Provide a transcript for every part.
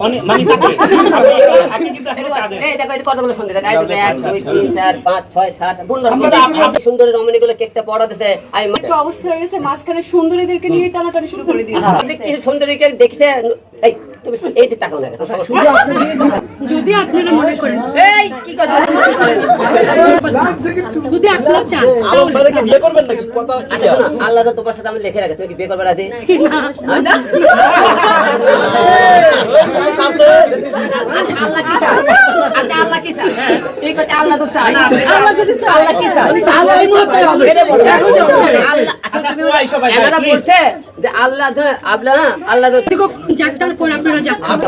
অনেক মানে তাকে আপনি কিন্তু আসলে চা এই দেখো এই কতগুলো সুন্দর। দেখো এই দেখো এক দুই তিন চার পাঁচ ছয় সাত পনেরো সুন্দর রমণী গুলো কেকটা পড়াতেছে আমি একটু অবস্থা হয়ে গেছে মাঝখানে সুন্দরীদেরকে নিয়ে টানাটানি শুরু করে দিয়েছে। আপনি কি সুন্দরীকে দেখছে। এই তুমি এই দিকে তাকাও না যদি আপনারা মনে করেন। এই কি করছ কি করেন? যদি আপনারা চান আলম কি বিয়ে করবেন নাকি? কথা কি আচ্ছা আল্লাহ তো তোমার সাথে আমি লিখে রাখে তুমি কি বিয়ে করবে রাজি? আচ্ছা আল্লাহ কি চায় আচ্ছা আল্লাহ কি চায় এই কথা আল্লাহ তো চায়। আল্লাহ যদি চায় আল্লাহ কি চায়? আল্লাহ এই মুহূর্তে হবে। আল্লাহ আচ্ছা বলছে যে আল্লাহ আল্লাহ আল্লাহ তো দেখো আপনারা যাচ্ছেন।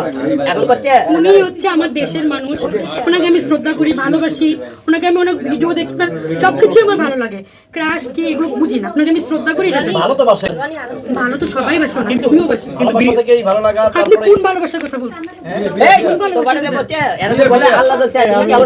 এখন করছে? উনি হচ্ছে আমার দেশের মানুষ। ওনাকে আমি শ্রদ্ধা করি ভালোবাসি। ওনাকে আমি অনেক ভিডিও দেখি সবকিছু আমার ভালো লাগে। ক্রাশ কি এগুলো বুঝি না। আপনাকে আমি শ্রদ্ধা করি জানি। ভালো তো ভালো তো সবাই বাসে ওনাকে তুমিও বাসি। ভালোবাসা থেকেই ভালো লাগা আপনি কোন ভালোবাসার কথা বলছেন এই তোমার যে বলছে এরা বলে আল্লাহ তো চায় তুমি কি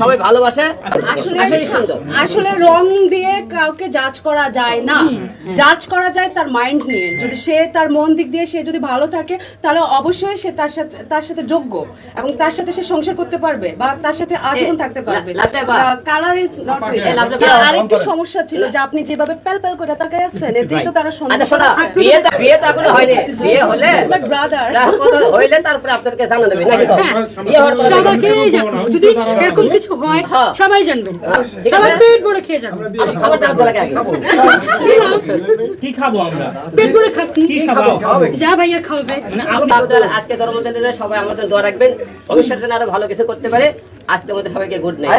সবাই ভালোবাসে। আসলে রং দিয়ে কাউকে জাজ করা যায় না। জাজ করা যায় তার মাইন্ড নিয়ে। যদি সে তার মন দিক দিয়ে সে যদি ভালো থাকে তাহলে অবশ্যই সে তার সাথে তার সাথে যোগ্য। এবং তার সাথে সে সংসার করতে পারবে বা তার সাথে আজীবন থাকতে পারবে। কালার ইজ নট এই লাভটা বা- আরেকটা সমস্যা ছিল যে আপনি যেভাবে প্যাল প্যাল করে তাকায় আছেন এতেই তো তারা সন্দেহ বিয়ে তো বিয়ে তো এখনও হয়নি। বিয়ে হলে ব্রাদার কথা হইলে তারপরে আপনাদেরকে জানা দেবে নাকি? বিয়ে হওয়ার সবাইকে যদি এরকম কিছু হয়। সবাই জানবেন সবাই পেট ভরে খেয়ে যাবেন খাবারটা আপনারা কি খাব? আমরা? পেট ভরে খাচ্ছি কি খাব? যা ভাইয়া খাওয়াবে। আপনারা আজকে ধর্মদিনে সবাই আমাদের দোয়া রাখবেন। ভবিষ্যতে যেন আরও ভালো কিছু করতে পারে। আজকের মধ্যে সবাইকে গুড নাইট